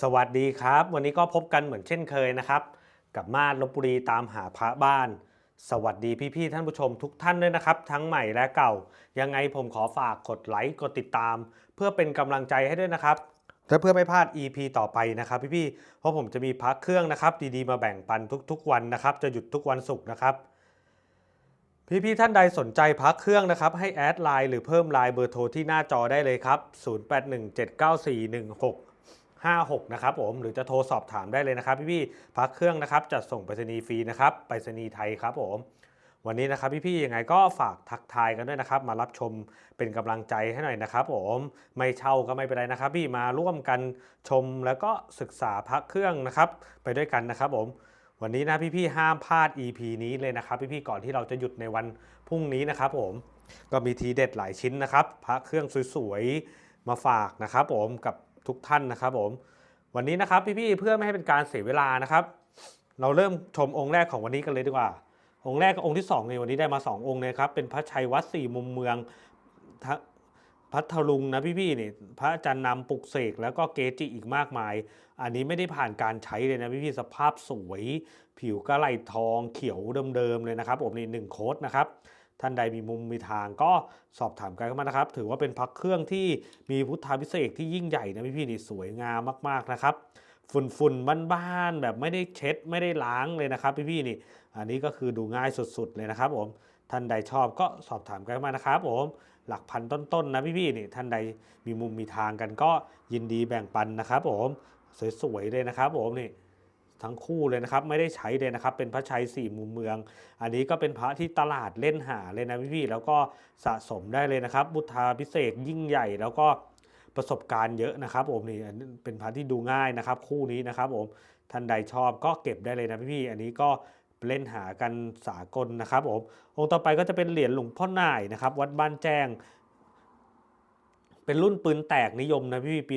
สวัสดีครับ วันนี้ก็พบกันเหมือนเช่นเคยนะครับ กับมาดลบบุรีตามหาพระบ้าน สวัสดีพี่ๆท่านผู้ชมทุกท่านด้วยนะครับ ทั้งใหม่และเก่า ยังไงผมขอฝากกดไลค์กดติดตาม เพื่อเป็นกำลังใจให้ด้วยนะครับและเพื่อไม่พลาด EP ต่อไปนะครับพี่ๆเพราะผมจะมีพระเครื่องนะครับ ดีๆมาแบ่งปันทุกๆ วันนะครับ จะหยุดทุกวันศุกร์นะครับ พี่ๆท่านใดสนใจพักเครื่องนะครับ ให้แอดไลน์หรือเพิ่มไลน์เบอร์โทรที่หน้าจอได้เลยครับ 56นะครับผมหรือจะโทรสอบถามได้เลยนะครับพี่ๆพักเครื่องนะครับจัดส่งไปรษณีย์ฟรีนะครับไปรษณีย์ไทยครับผมวันนี้นะครับพี่ๆยังไงก็ฝากทักทายกันด้วยนะครับ มารับชมเป็นกำลังใจให้หน่อยนะครับ ผมไม่เช่าก็ไม่เป็นไรนะครับ พี่มาร่วมกันชมแล้วก็ศึกษาพักเครื่องนะครับ ไปด้วยกันนะครับผมวันนี้นะพี่ๆห้ามพลาด EP นี้เลยนะครับ พี่ๆก่อนที่เราจะหยุดในวันพรุ่งนี้นะครับ ผมก็มีทีเด็ดหลายชิ้นนะครับ พระเครื่องสวยๆมาฝากนะครับ ผมกับ ทุกท่านนะครับผม วันนี้นะครับพี่ๆเพื่อไม่ให้เป็นการเสียเวลานะครับ เราเริ่มชมองค์แรกของวันนี้กันเลยดีกว่า องค์แรกกับองค์ที่สองในวันนี้ได้มาสององค์เลยครับเป็นพระชัยวัดสี่มุมเมืองพัทลุงนะพี่ๆนี่พระอาจารย์นำปลุกเสกแล้วก็เกจิอีกมากมาย อันนี้ไม่ได้ผ่านการใช้เลยนะพี่ๆสภาพสวย ผิวก็ไหลทองเขียวเดิมๆเลยนะครับผมนี่หนึ่งโค้ดนะครับ ท่านใดมีมุมมีทางก็สอบถามกันเข้ามานะครับ ถือว่าเป็นพักเครื่องที่มีพุทธาพิเศษที่ยิ่งใหญ่นะพี่ๆนี่สวยงามมากๆนะครับ ฝุ่นๆบ้านๆแบบไม่ได้เช็ดไม่ได้ล้างเลยนะครับ พี่ๆนี่ อันนี้ก็คือดูง่ายสุดๆเลยนะครับผมท่านใดชอบก็สอบถามกันเข้ามานะครับผมหลักพันต้นๆนะพี่ๆนี่ท่านใดมีมุมมีทางกันก็ยินดีแบ่งปันนะครับผมสวยๆเลยนะครับผมนี่ ทั้งคู่เลยนะครับ ไม่ได้ใช้เลยนะครับ เป็นพระชัยสี่มุมเมือง อันนี้ก็เป็นพระที่ตลาดเล่นหาเลยนะพี่ๆแล้วก็สะสมได้เลยนะครับ บุทธาพิเศษยิ่งใหญ่แล้วก็ประสบการณ์เยอะนะครับผมนี่อันนี้เป็นพระที่ดูง่ายนะครับ คู่นี้นะครับผมท่านใดชอบก็เก็บได้เลยนะพี่ๆอันนี้ก็เล่นหากันสากลนะครับผมองค์ต่อไปก็จะเป็นเหรียญหลวงพ่อหน่ายนะครับวัดบ้านแจ้ง เป็นรุ่นปืนแตกนิยมนะพี่ปี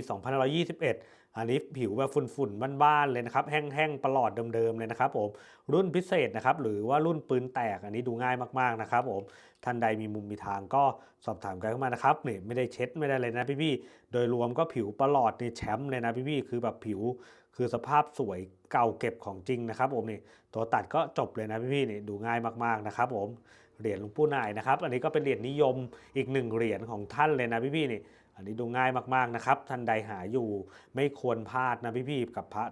2521 อันนี้ผิวแบบฝุ่นๆบ้านๆเลยนะครับ แห้งๆประหลอดเดิมๆเลยนะครับผมรุ่นพิเศษนะครับหรือว่ารุ่นปืนแตกอันนี้ดูง่ายมากๆนะครับผมท่านใดมีมุมมีทางก็สอบถามกันเข้ามานะครับเนี่ยไม่ได้เช็ดไม่ได้เลยนะพี่ๆโดยรวมก็ผิวประหลอดนี่แชมป์เลยนะพี่ๆคือแบบผิวคือสภาพสวยเก่าเก็บของจริงนะครับผมนี่ตัวตัดก็จบเลยนะพี่ๆนี่ดูง่ายมากๆนะครับผมเหรียญหลวงปู่นายนะครับ อันนี้ก็เป็นเหรียญนิยมอีกหนึ่งเหรียญของท่านเลยนะพี่ๆนี่ อันนี้ดูง่ายมากๆนะครับ ท่านใดหาอยู่ไม่ควรพลาดนะพี่ๆกับพระ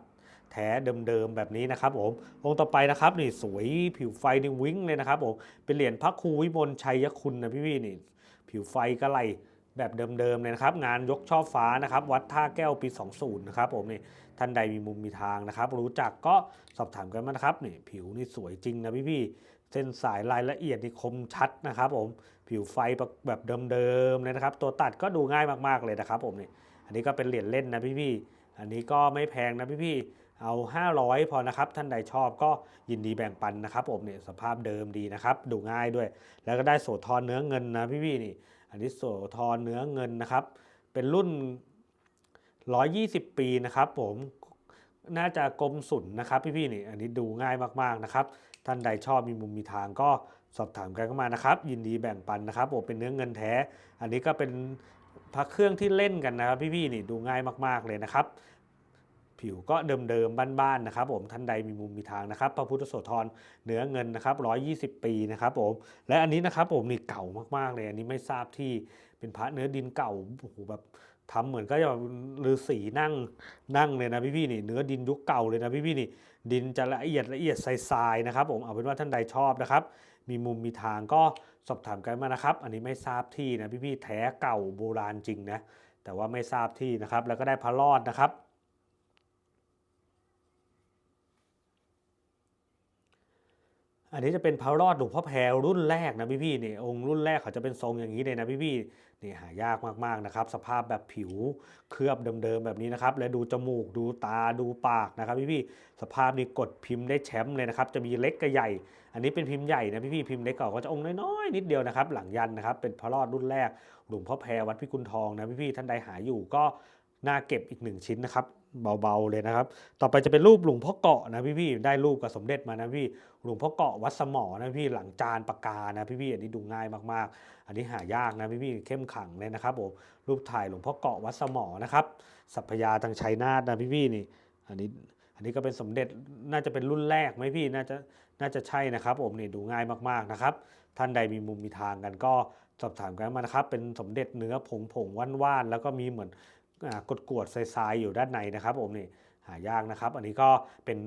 แท้เดิมๆแบบนี้นะครับผมองค์ต่อไปนะครับนี่สวยผิวไฟนี่วิ้งเลยนะครับผมเป็นเหรียญพระครูวิมลชัยคุณนะพี่ๆนี่ ผิวไฟก็ไหลแบบเดิมๆเลยนะครับ งานยกช่อฟ้านะครับ วัดท่าแก้วปี 20 นะครับผมนี่ท่านใดมีมุมมีทางนะครับ รู้จักก็สอบถามกันมานะครับนี่ผิวนี่สวยจริงนะพี่ๆ เส้นสายรายละเอียดนี่คมชัดนะครับผมผิวไฟแบบเดิมๆเลยนะครับ ตัวตัดก็ดูง่ายมากๆเลยนะครับผมนี่อันนี้ก็เป็นเหรียญเล่นนะพี่ๆอันนี้ก็ไม่แพงนะพี่ๆเอา 500 พอนะครับ ท่านใดชอบก็ยินดีแบ่งปันนะครับผมเนี่ยสภาพเดิมดีนะครับ ดูง่ายด้วย แล้วก็ได้โสธรเนื้อเงินนะพี่ๆนี่ อันนี้โสธรเนื้อเงินนะครับ เป็นรุ่น 120 ปีนะครับผม น่าจะกลมสุนนะครับพี่ๆนี่อันนี้ดูง่ายมากๆนะครับท่านใดชอบมีมุมมีทางก็สอบถามกันเข้ามานะครับ ยินดีแบ่งปันนะครับผมเป็นเนื้อเงินแท้ อันนี้ก็เป็นพระเครื่องที่เล่นกันนะครับ พี่ๆนี่ดูง่ายมากๆเลยนะครับ ผิวก็เดิมๆบ้านๆนะครับ ผมท่านใดมีมุมมีทางนะครับ พระพุทธโสธรเนื้อเงินนะครับ120 ปีนะครับผมและอันนี้นะครับผมนี่เก่ามากๆเลย อันนี้ไม่ทราบที่เป็นพระเนื้อดินเก่าโอ้โหแบบ ทำเหมือนก็จะแบบฤาษีนั่งนั่งเลยนะพี่พี่นี่เนื้อดินยุคเก่าเลยนะพี่พี่นี่ดินจะละเอียดละเอียดทรายๆนะครับ ผมเอาเป็นว่าท่านใดชอบนะครับ มีมุมมีทางก็สอบถามกันมานะครับ อันนี้ไม่ทราบที่นะพี่พี่แท้เก่าโบราณจริงนะแต่ว่าไม่ทราบที่นะครับ แล้วก็ได้พระรอดนะครับ อันนี้จะเป็นพระรอดหลวงพ่อแพรรุ่นแรกนะพี่ๆนี่องค์รุ่นแรกเขาจะเป็นทรงอย่างนี้เลยนะพี่ๆนี่หายากมากๆนะครับ สภาพแบบผิวเคลือบเดิมๆแบบนี้นะครับและดูจมูกดูตาดูปากนะครับพี่ๆสภาพนี้กดพิมพ์ได้แชมป์เลยนะครับจะมีเล็กกับใหญ่ อันนี้เป็นพิมพ์ใหญ่นะพี่ๆพิมพ์เล็กก่อนก็จะองค์น้อยๆนิดเดียวนะครับ หลังยันนะครับเป็นพระรอดรุ่นแรกหลวงพ่อแพรวัดพิกุลทองนะพี่ๆท่านใดหาอยู่ก็น่าเก็บอีกหนึ่งชิ้นนะครับ เบาๆเลยนะครับ ต่อไปจะเป็นรูปหลวงพ่อเกาะนะพี่ๆได้รูปกับสมเด็จมานะพี่หลวงพ่อเกาะวัดสมอนะพี่หลังจานปากกานะพี่ๆอันนี้ดูง่ายมากๆ อันนี้หายากนะพี่ๆเข้มขังเลยนะครับผมรูปถ่ายหลวงพ่อเกาะวัดสมอนะครับสัพยาทางชัยนาทนะพี่ๆนี่ อันนี้อันนี้ก็เป็นสมเด็จน่าจะเป็นรุ่นแรกไหมพี่น่าจะน่าจะใช่นะครับผมนี่ดูง่ายมากๆนะครับท่านใดมีมุมมีทางกันก็สอบถามกันมานะครับ เป็นสมเด็จเนื้อผงผงว่านๆแล้วก็มีเหมือน กดกวดๆทรายๆอยู่ด้านในนะครับผมนี่หายากนะครับ อันนี้ก็เป็น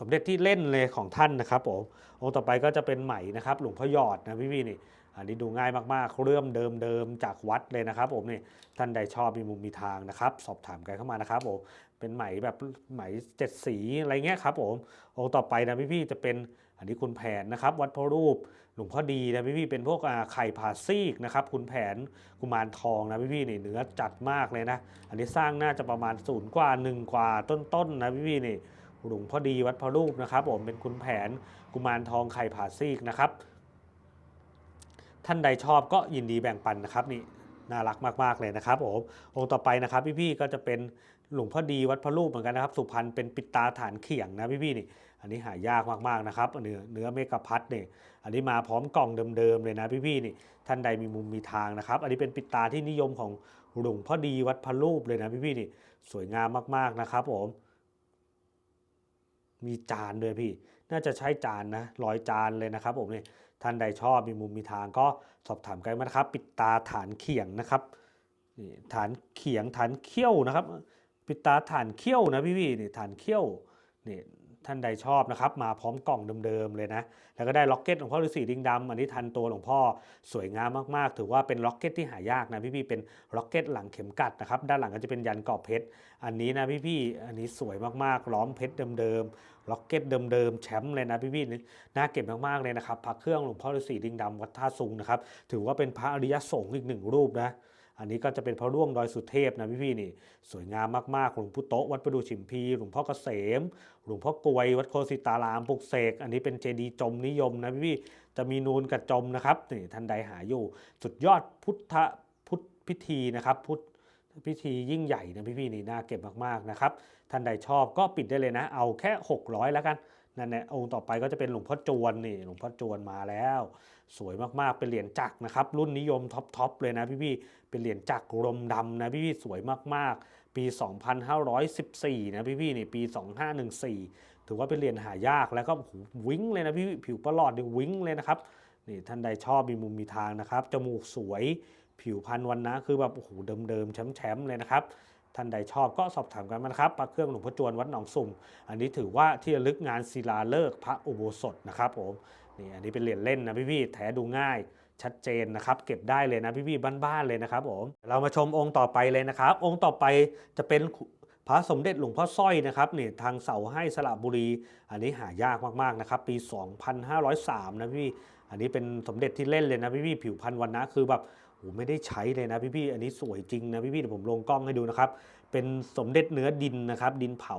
สมเด็จที่เล่นเลยของท่านนะครับผมองค์ต่อไปก็จะเป็นไหมนะครับหลวงพ่อหยอดนะพี่ๆนี่อันนี้ดูง่ายมากๆเรื่อมเดิมๆจากวัดเลยนะครับ ผมนี่ท่านใดชอบมีมุมมีทางนะครับ สอบถามกันเข้ามานะครับผมเป็นไหมแบบไหมเจ็ดสีอะไรเงี้ยครับผมองค์ต่อไปนะพี่ๆจะเป็น อันนี้คุณแผนนะครับ วัดพระรูปหลวงพ่อดีนะพี่ๆเป็นพวกไข่ผ่าซีกนะครับ คุณแผนกุมารทองนะพี่ๆนี่เนื้อจัดมากเลยนะ อันนี้สร้างน่าจะประมาณศูนย์กว่าหนึ่งกว่าต้นๆนะพี่ๆนี่หลวงพ่อดีวัดพระรูปนะครับผมเป็นคุณแผนกุมารทองไข่ผ่าซีกนะครับ ท่านใดชอบก็ยินดีแบ่งปันนะครับนี่น่ารักมากๆเลยนะครับผมองค์ต่อไปนะครับพี่ๆก็จะเป็น หลวงพ่อดีวัดพระรูปเหมือนกันนะครับ สุพรรณเป็นปิดตาฐานเขียงนะพี่ๆนี่อันนี้หายากมากๆนะครับเนื้อเนื้อเมกะพัดเนี่ยอันนี้มาพร้อมกล่องเดิมๆเลยนะพี่ๆนี่ท่านใดมีมุมมีทางนะครับ อันนี้เป็นปิดตาที่นิยมของหลวงพ่อดีวัดพระรูปเลยนะพี่ๆนี่สวยงามมากๆนะครับผมมีจานด้วยพี่ น่าจะใช้จานนะร้อยจานเลยนะครับผมนี่ท่านใดชอบมีมุมมีทางก็สอบถามกันมานะครับ ปิดตาฐานเขียงนะครับนี่ฐานเขียงฐานเขี้ยวนะครับ ปิดตาฐานเขี้ยวนะพี่พี่นี่ฐานเขี้ยวนี่ท่านใดชอบนะครับ มาพร้อมกล่องเดิมๆเลยนะ แล้วก็ได้ล็อกเก็ตหลวงพ่อฤาษีดิงดำอันนี้ทันตัวหลวงพ่อสวยงามมากๆ ถือว่าเป็นล็อกเก็ตที่หายากนะพี่ๆเป็นล็อกเก็ตหลังเข็มกัดนะครับ ด้านหลังก็จะเป็นยันกรอบเพชร อันนี้นะพี่ๆอันนี้สวยมากๆ ล้อมเพชรเดิมๆ ล็อกเก็ตเดิมๆ แชมป์เลยนะพี่ๆนี่น่าเก็บมากๆเลยนะครับพระเครื่องหลวงพ่อฤาษีดิงดำวัดท่าซุงนะครับ ถือว่าเป็นพระอริยสงฆ์อีกหนึ่งรูปนะ อันนี้ก็จะเป็นพระร่วงดอยสุเทพนะพี่ๆนี่สวยงามมากๆหลวงพุโตวัดประดูฉิมพีหลวงพ่อเกษมหลวงพ่อกลวยวัดโคสิตารามปลุกเสกอันนี้เป็นเจดีย์จมนิยมนะพี่ๆจะมีนูนกับจมนะครับนี่ท่านใดหาอยู่สุดยอดพุทธพุทธพิธีนะครับพุทธพิธียิ่งใหญ่นะพี่ๆนี่น่าเก็บมากๆนะครับท่านใดชอบก็ปิดได้เลยนะ เอาแค่ 600 แล้วกัน นั่นแหละองค์ต่อไปก็จะเป็นหลวงพ่อจวนนี่หลวงพ่อจวนมาแล้ว สวยมากๆเป็นเหรียญจักรนะครับ รุ่นนิยมท็อปๆเลยนะพี่ๆเป็นเหรียญจักรลมดำนะพี่ๆสวยมากๆ ปี 2514 นะพี่ๆนี่ปี 2514 ถือว่าเป็นเหรียญหายากแล้วก็วิ้งเลยนะพี่ผิวประหลอดนี่วิ้งเลยนะครับนี่ท่านใดชอบมีมุมมีทางนะครับจมูกสวยผิวพรรณวันนะคือแบบโอ้โหเดิมๆแชมป์ๆเลยนะครับ ท่านใดชอบก็สอบถามกันมานะครับพระเครื่องหลวงพ่อจวนวัดหนองสุ่ม อันนี้ถือว่าที่ระลึกงานศิลาฤกษ์พระอุโบสถนะครับผมนี่อันนี้เป็นเหรียญเล่นนะพี่ๆแท้ดูง่ายชัดเจนนะครับเก็บได้เลยนะพี่ๆบ้านๆเลยนะครับผมเรามาชมองค์ต่อไปเลยนะครับ องค์ต่อไปจะเป็นพระสมเด็จหลวงพ่อสร้อยนะครับนี่ทางเสาให้สระบุรี อันนี้หายากมากๆนะครับปี 2503 นะพี่ อันนี้เป็นสมเด็จที่เล่นเลยนะพี่ๆผิวพรรณวันนะคือแบบ โหไม่ได้ใช้เลยนะพี่ๆอันนี้สวยจริงนะพี่ๆเดี๋ยวผมลงกล้องให้ดูนะครับ เป็นสมเด็จเนื้อดินนะครับ ดินเผา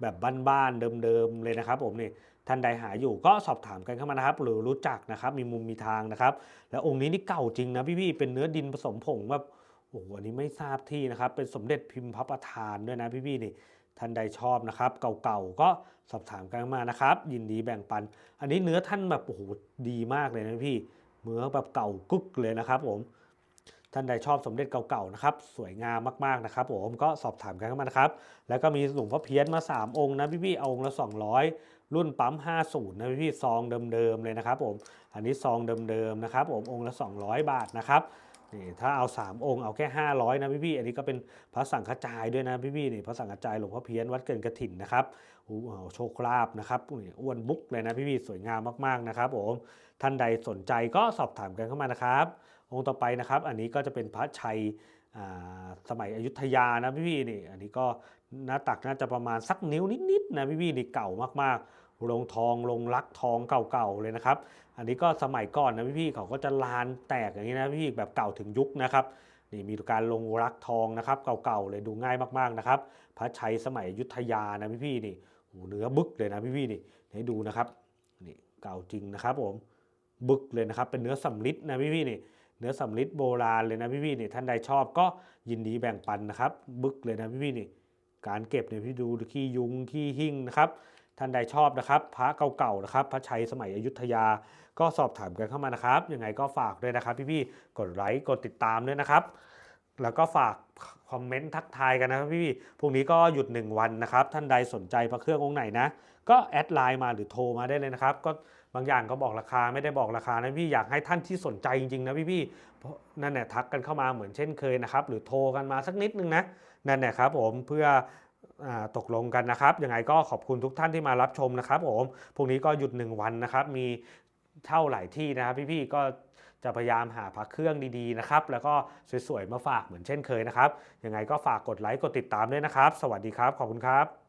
แบบบ้านๆเดิมๆเลยนะครับ ผมนี่ท่านใดหาอยู่ก็สอบถามกันเข้ามานะครับ หรือรู้จักนะครับ มีมุมมีทางนะครับ แล้วองค์นี้นี่เก่าจริงนะพี่ๆเป็นเนื้อดินผสมผงแบบโอ้โหอันนี้ไม่ทราบที่นะครับ เป็นสมเด็จพิมพ์พระประธานด้วยนะพี่ๆนี่ท่านใดชอบนะครับ เก่าๆก็สอบถามกันมานะครับ ยินดีแบ่งปัน อันนี้เนื้อท่านแบบโอ้โหดีมากเลยนะพี่ เนื้อแบบเก่ากึกเลยนะครับผมท่านใดชอบสมเด็จเก่าๆนะครับสวยงามมากๆนะครับผมก็สอบถามกันเข้ามานะครับ แล้วก็มีหลวงพ่อเพี้ยนมา 3 องค์นะพี่ๆเอาองค์ละ 200 รุ่นปั๊ม 50 นะพี่ๆซองเดิมๆเลยนะครับผมอันนี้ซองเดิมๆนะครับผมองค์ละ 200 บาทนะครับนี่ถ้าเอา 3 องค์เอาแค่ 500 นะพี่ๆอันนี้ก็เป็นพระสังฆจายด้วยนะพี่ๆนี่พระสังฆจายหลวงพ่อเพี้ยนวัดเกินกระถิ่นนะครับโอ้โหโชคลาภนะครับนี่อ้วนบุ๊กเลยนะพี่ๆสวยงามมากๆนะครับผม ท่านใดสนใจก็สอบถามกันเข้ามานะครับ องค์ต่อไปนะครับ อันนี้ก็จะเป็นพระชัยสมัยอยุธยานะพี่ๆนี่ อันนี้ก็หน้าตักน่าจะประมาณสักนิ้วนิดๆนะพี่ๆนี่เก่ามากๆลงทองลงลักทองเก่าๆเลยนะครับ อันนี้ก็สมัยก่อนนะพี่ๆเขาก็จะลานแตกอย่างนี้นะพี่แบบเก่าถึงยุคนะครับนี่มีการลงรักทองนะครับเก่าๆเลยดูง่ายมากๆนะครับ พระชัยสมัยอยุธยานะพี่ๆนี่โอ้เนื้อบึกเลยนะพี่ๆนี่ให้ดูนะครับนี่เก่าจริงนะครับผม บึกเลยนะครับ เป็นเนื้อสำลิดนะพี่ๆนี่เนื้อสำลิดโบราณเลยนะพี่ๆนี่ท่านใดชอบก็ยินดีแบ่งปันนะครับ บึกเลยนะพี่ๆนี่การเก็บเนี่ยพี่ดูขี้ยุงขี้หิ้งนะครับท่านใดชอบนะครับ พระเก่าๆนะครับ พระชัยสมัยอยุธยา ก็สอบถามกันเข้ามานะครับยังไงก็ฝากด้วยนะครับ พี่ๆกดไลค์กดติดตามด้วยนะครับแล้วก็ฝากคอมเมนต์ทักทายกันนะครับพี่ๆพรุ่งนี้ก็หยุด 1 วันนะครับ ท่านใดสนใจพระเครื่ององค์ไหนนะ ก็แอดไลน์มาหรือโทรมาได้เลยนะครับ ก็ บางอย่างก็บอกราคาไม่ได้บอกราคานะพี่อยากให้ท่านที่สนใจจริงๆนะพี่พราะนั่นแหละทักกันเข้ามาเหมือนเช่นเคยนะครับ หรือโทรกันมาสักนิดนึงนะนั่นแหละครับผมเพื่ออตกลงกันนะครับยังไงก็ขอบคุณทุกท่านที่มารับชมนะครับผมพรุ่งนี้ก็หยุด 1 วันนะครับ มีเช่าหลายที่นะครับพี่ๆก็จะพยายามหาพระเครื่องดีๆนะครับ แล้วก็สวยๆมาฝากเหมือนเช่นเคยนะครับยังไงก็ฝากกดไลค์กดติดตามด้วยนะครับ สวัสดีครับ ขอบคุณครับ